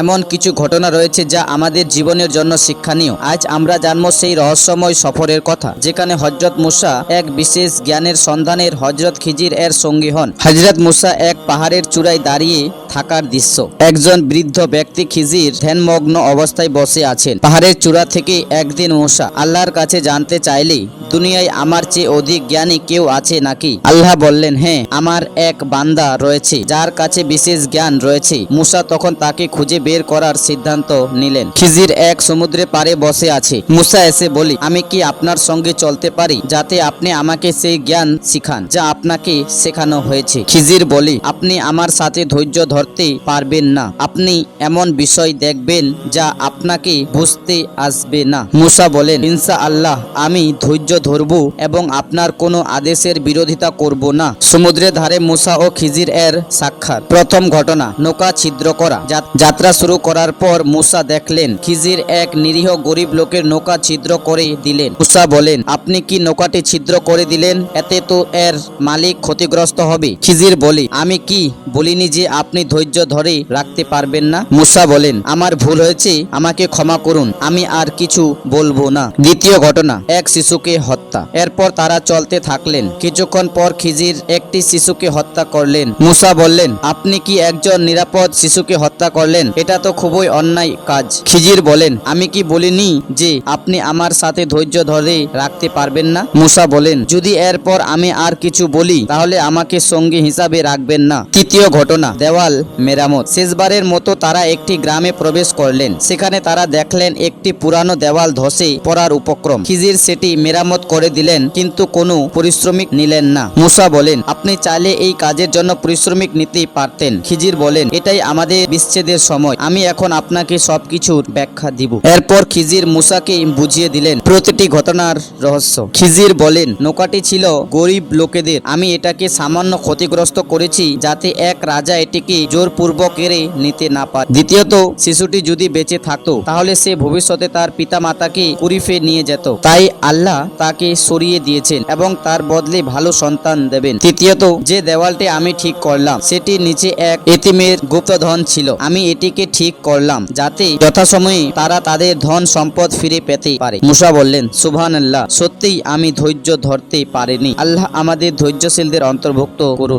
এমন কিছু ঘটনা রয়েছে যা আমাদের জীবনের জন্য শিক্ষণীয়। আজ আমরা জানব সেই রহস্যময় সফরের কথা, যেখানে হজরত মুসা এক বিশেষ জ্ঞানের সন্ধানের হজরত খিজির এর সঙ্গী হন। হজরত মুসা এক পাহাড়ের চূড়ায় দাঁড়িয়ে থাকার দৃশ্য। একজন বৃদ্ধ ব্যক্তি খিজির ধ্যানমগ্ন অবস্থায় বসে আছেন। পাহাড়ের চূড়া থেকে একদিন মুসা আল্লাহর কাছে জানতে চাইলে দুনিয়ায় আমার চেয়ে অধিক জ্ঞানী কেউ আছে নাকি? আল্লাহ বললেন হ্যাঁ আমার এক বান্দা রয়েছে, যার কাছে বিশেষ জ্ঞান রয়েছে। মুসা তখন তাকে খুঁজে বের করার সিদ্ধান্ত নিলেন। খিজির এক সমুদ্রে পারে বসে আছে। মুসা এসে বলি, আমি কি আপনার সঙ্গে চলতে পারি, যাতে আপনি আমাকে সেই জ্ঞান শিখান, যা আপনাকে শেখানো হয়েছে? খিজির বলি, আপনি আমার সাথে ধৈর্য ধরতে পারবেন না। আপনি এমন বিষয় দেখবেন যা আপনাকে বুঝতে আসবে না। মুসা বলেন ইনসা আল্লাহ আমি ধৈর্য ধরব এবং আপনার কোনো আদেশের বিরোধিতা করব না। সমুদ্রের ধারে মুসা ও খিজির এর সাক্ষাৎ। প্রথম ঘটনা, নৌকা ছিদ্র করা। যাত্রা শুরু করার পর মুসা দেখলেন, খিজির এক নিরীহ গরিব লোকের নৌকা ছিদ্র করে দিলেন। মুসা বলেন, আপনি কি নৌকাটি ছিদ্র করে দিলেন? এতে তো এর মালিক ক্ষতিগ্রস্ত হবে। খিজির বলি, আমি কি বলিনি যে আপনি ধৈর্য ধরে রাখতে পারবেন না। মুসা বলেন, আমার ভুল হয়েছে, আমাকে ক্ষমা করুন, আমি আর কিছু বলব না। দ্বিতীয় ঘটনা, এক শিশুকে হত্যা। এরপর তারা চলতে থাকলেন। কিছুক্ষণ পর খিজির একটি শিশুকে হত্যা করলেন। মুসা বললেন, আপনি কি একজন নিরাপদ শিশুকে হত্যা করলেন? এটা তো খুবই অন্যায় কাজ। খিজির বলেন, আমি কি বলিনি যে আপনি আমার সাথে ধৈর্য ধরে রাখতে পারবেন না? মুসা বলেন, যদি এরপর আমি আর কিছু বলি, তাহলে আমাকে সঙ্গী হিসাবে রাখবেন না। তৃতীয় ঘটনা, দেওয়াল মেরামত। শেষবারের মতো তারা একটি গ্রামে প্রবেশ করলেন। সেখানে তারা দেখলেন একটি পুরানো দেওয়াল ধসে পড়ার উপক্রম। খিজির সেটি মেরামত করে দিলেন, কিন্তু কোনো পরিশ্রমিক নিলেন না। মুসা বলেন, আপনি চাইলে এই কাজের জন্য পরিশ্রমিক নিতেই পারতেন। খিজির বলেন, এটাই আমাদের বিচ্ছেদের সময়। আমি এখন আপনাকে সবকিছুর ব্যাখ্যা দিব। এরপর খিজির মুসাকে বুঝিয়ে দিলেন প্রতিটি ঘটনার রহস্য। খিজির বলেন, নৌকাটি ছিল গরিব লোকেদের। আমি এটাকে সামান্য ক্ষতিগ্রস্ত করেছি যাতে এক রাজা এটিকে জোরপূর্বক কেড়ে নিতে না পারে। দ্বিতীয়ত, শিশুটি যদি বেঁচে থাকতো, তাহলে সে ভবিষ্যতে তার পিতা মাতাকে কুরিফে নিয়ে যেত। তাই আল্লাহ তাকে সরিয়ে দিয়েছেন এবং তার বদলে ভালো সন্তান দেবেন। তৃতীয়ত, যে দেওয়ালটি আমি ঠিক করলাম, সেটি নিচে এক এতিমের গুপ্তধন ছিল। আমি এটিকে ঠিক করলাম, যাতে যথাসময়ে তারা তাদের ধন সম্পদ ফিরে পেতে পারে। মুসা বললেন সুবহান আল্লাহ সত্যিই আমি ধৈর্য ধরতে পারিনি। আল্লাহ আমাদের ধৈর্যশীলদের অন্তর্ভুক্ত করুন।